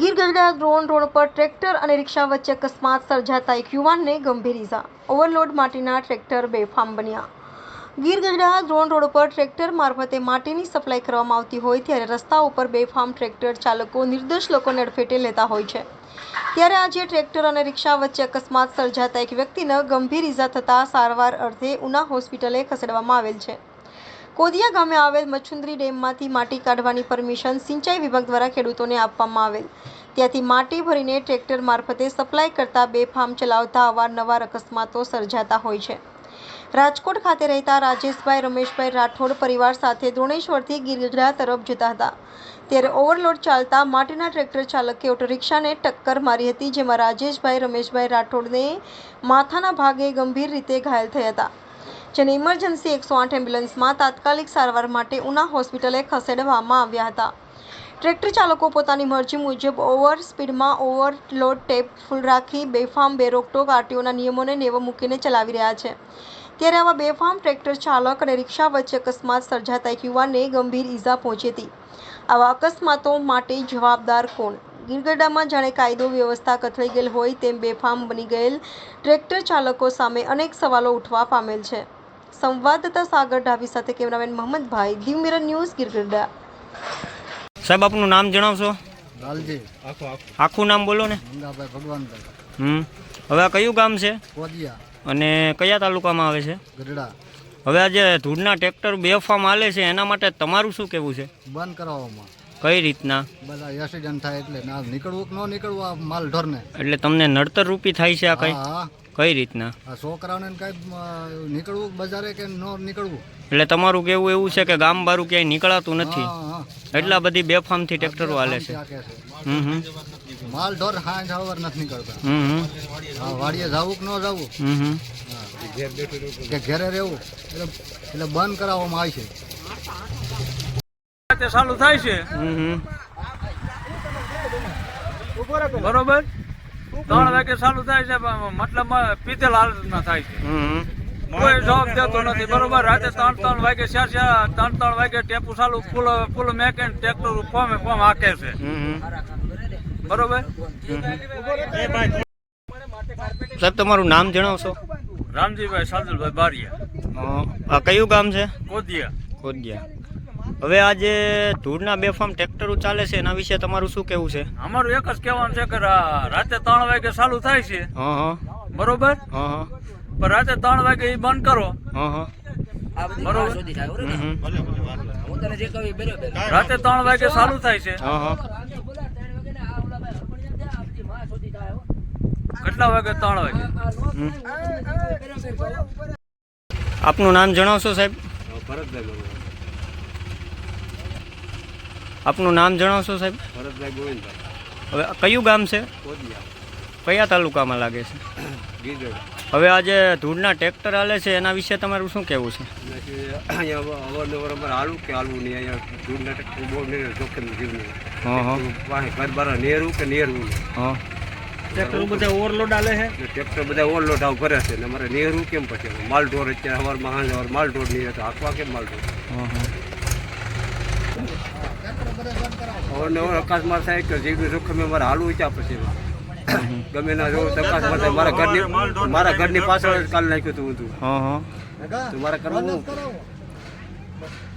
Gir Gadhada Dron road પર tractor અને rickshaw વચ્ચે અકસ્માત સર્જાતા એક યુવાનને ગંભીર ઇજા ઓવરલોડ માટીના ટ્રેક્ટર બેફામ બન્યા. ગીર ગઢડા ડ્રોન રોડ પર ટ્રેક્ટર મારફતે માટીની સપ્લાય કરવામાં આવતી હોય ત્યારે રસ્તા ઉપર બેફામ ટ્રેક્ટર ચાલકો, નિર્દોષ લોકોને અડફેટે લેતા હોય છે. ત્યારે આજે ટ્રેક્ટર અને રિક્ષા વચ્ચે અકસ્માત સર્જાતા એક વ્યક્તિને ગંભીર ઇજા થતાં સારવાર અર્થે ઉના હોસ્પિટલે ખસેડવામાં આવેલ છે. કોદિયા ગામે આવેલ મચ્છુંદરી ડેમમાંથી માટી કાઢવાની પરમિશન સિંચાઈ વિભાગ દ્વારા ખેડૂતોને આપવામાં આવેલ. ત્યાંથી માટી ભરીને ટ્રેક્ટર મારફતે સપ્લાય કરતા બેફામ ચલાવતા અવારનવાર અકસ્માતો સર્જાતા હોય છે. રાજકોટ ખાતે રહેતા રાજેશભાઈ, રમેશભાઈ રાઠોડ પરિવાર સાથે દ્રોણેશ્વરથી ગીરગઢડા તરફ જતા હતા. ત્યારે ઓવરલોડ ચાલતા માટીના ટ્રેક્ટર ચાલકે ઓટોરિક્ષાને ટક્કર મારી હતી, જેમાં રાજેશભાઈ, રમેશભાઈ રાઠોડને માથાના ભાગે ગંભીર રીતે ઘાયલ થયા હતા. જેને ઇમરજન્સી એકસો આઠ એમ્બ્યુલન્સમાં તાત્કાલિક સારવાર માટે ઉના હોસ્પિટલે ખસેડવામાં આવ્યા હતા. ટ્રેક્ટર ચાલકો પોતાની મરજી મુજબ ઓવર સ્પીડમાં ઓવરલોડ ટેપ ફૂલ રાખી બેફામ, બેરોકટોક આરટીઓના નિયમોને નેવો મૂકીને ચલાવી રહ્યા છે. ત્યારે આવા બેફામ ટ્રેક્ટર ચાલક અને રિક્ષા વચ્ચે અકસ્માત સર્જાતા એક યુવાનને ગંભીર ઈજા પહોંચી હતી. આવા અકસ્માતો માટે જવાબદાર કોણ? ગીરગઢામાં જાણે કાયદો વ્યવસ્થા કથળી ગયેલ હોય તેમ બેફામ બની ગયેલ ટ્રેક્ટર ચાલકો સામે અનેક સવાલો ઉઠવા પામેલ છે. સંવાદદાતા સાગર ડાભી સાથે cameraman Mohammadbhai Diu mirror news Girgadhada. સાહેબ આપનું નામ જણાવશો? લાલજી. આખું નામ બોલો ને. મંગાભાઈ ભગવાનભાઈ. હમ. હવે આ કયું ગામ છે? કોદિયા. અને કયા તાલુકામાં આવે છે? ગઢડા. હવે આ જે ધૂળના ટ્રેક્ટર બેફામ હાલે છે એના માટે તમારું શું કહેવું છે? બંધ કરાવવામાં. કઈ રીતના? બધા એક્સિડન્ટ થાય એટલે ના નીકળવું કે ન નીકળવું આ માલ ઢોરને. એટલે તમને નડતર રૂપી થાય છે આ કઈ? કઈ રીતના? આ છોકરાઓને કાંઈ નીકળવું બજારે કે ન નીકળવું? એટલે તમારું કેવું એવું છે કે ગામ બારું ક્યાંય નીકળાતું નથી? હા. હા એટલા બધી બેફામથી ટ્રેક્ટરો હાલે છે. હમ હમ. માલ ઢોર હાંજ હવાર નથી નીકળતા. હમ હમ. હા વાડીએ જવું કે ન જવું? હમ હમ. કે ઘરે રહેવું? એટલે એટલે બંધ કરાવવામાં આવે છે. તે ચાલુ થાય છે. હમ હમ. બરોબર? ત્રણ વાગે ચાલુ થાય છે મતલબ હાલત હાલતમાં થાય છે. કોઈ જવાબ દેતો નથી. બરોબર રાતે ત્રણ ત્રણ વાગે ચાર ચાર ત્રણ ત્રણ વાગે ટેપુ ચાલુ ફૂલ ફૂલ મેકે ટ્રેક્ટર ફોમે ફોમ હાકે છે. બરોબર? સાહેબ તમારું નામ જણાવશો? રામજીભાઈ સાદુલભાઈ બારિયા. કયું ગામ છે? કોદિયા. ખોદિયા હવે આજે ધૂળના બેફામ ટ્રેક્ટરો ચાલે છે એના વિશે તમારું શું કેવું છે? અમારું એક જ કહેવાનું છે કે રાતે ત્રણ વાગે ચાલુ થાય છે. હા હા. બરોબર? હા હા. પણ રાતે ત્રણ વાગે એ બંધ કરો. હા હા. બરોબર. રાતે ત્રણ વાગે ચાલુ થાય છે. હા હા. કેટલા વાગે? ત્રણ વાગે. આપનું નામ જણાવશો સાહેબ? આપનું નામ જણાવશો સાહેબ? ભરતભાઈ ગોવિંદભાઈ. હવે કયું ગામ છે? કોદિયા. કયા તાલુકામાં લાગે છે? હવે આજે ધૂળના ટ્રેક્ટર હાલે છે એના વિશે તમારું શું કહેવું છે? અહીંયા અવારનવાર અમારે હાલવું કે હાલવું નહીં અહીંયા ધૂળના નાટક બહુ જોખમ જીવનું હા હા. પાસે ઘર બાર નેરવું કે નેરવું હા. ટ્રેક્ટર બધા ઓવરલોડ આલે છે? ટ્રેક્ટર બધા ઓવરલોડ આવ કરે છે ને અમારે નેરવું કેમ પછી? માલ ઢોર અત્યારે સવારમાં સાંજે સવાર માલ ઢોર નહીં આખવા હાંકવા કેમ માલ ઢોર અવારનવાર અકસ્માત થાય તો જીવનું મેં મારે હાલવું ત્યાં પછી ગમે ના જોવું અકસ્માત થાય મારા ઘરની મારા ઘરની પાછળ જ કાલ નાખ્યું હતું હતું હા હા. મારે કરવાનું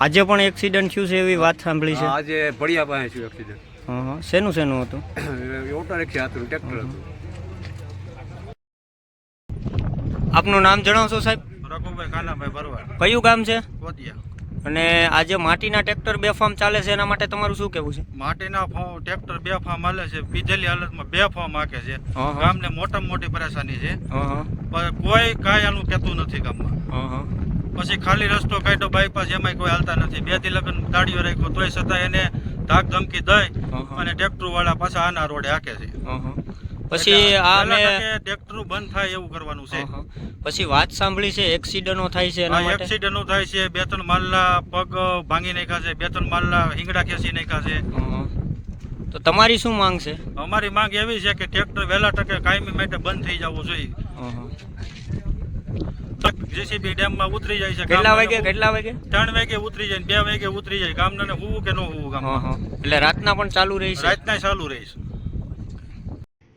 આજે પણ એક્સિડન્ટ થયું છે એવી વાત સાંભળી છે? આજે ભડિયા પાસે છું એક્સિડન્ટ હા હા. શેનું શેનું હતું? ઓટો રિક્ષા હતું ટ્રેક્ટર હતું. આપનું નામ જણાવશો સાહેબ? રઘુભાઈ કાલાભાઈ ભરવાડ. કયું ગામ છે? કોદિયા. અને આજે માટીના ટ્રેક્ટર બેફામ ચાલે છે એના માટે તમારું શું કહેવું છે? માટીના ટ્રેક્ટર બે ફોર્મ હાલે છે પીધેલી હાલતમાં બે ફોર્મ હાકે છે. ગામને મોટામાં મોટી પરેશાની છે. કોઈ કાંઈ આનું કહેતું નથી ગામમાં. પછી ખાલી રસ્તો કાઢ્યો બાયપાસ એમાંય કોઈ હાલતા નથી. બેથી લગન દાડીઓ રાખ્યો તોય છતાં એને ધાક ધમકી દઈ. અને ટ્રેક્ટર વાળા પાછા આના રોડે હાકે છે. પછી આ મે ટ્રેક્ટર બંધ થાય એવું કરવાનું છે. પછી વાત સાંભળી છે એક્સિડન્ટો થાય છે એના માટે? એક્સિડન્ટો થાય છે બે ત્રણ માલના પગ ભાંગી નાખ્યા છે બે ત્રણ માલના હિંગડા ખેંચી નાખ્યા છે. તો તમારી શું માંગ છે? અમારી માંગ એવી છે કે ટ્રેક્ટર વહેલા ટકે કાયમી માટે બંધ થઈ જવું જોઈએ. જેસીબી ડેમમાં ઉતરી જાય છે કેટલા વાગે કેટલા વાગે? ત્રણ વાગે ઉતરી જાય ને બે વાગે ઉતરી જાય ગામડાને હુવું કે ન હુવું હા એટલે રાતના પણ ચાલુ રહી છે? રાતના ચાલુ રહીશ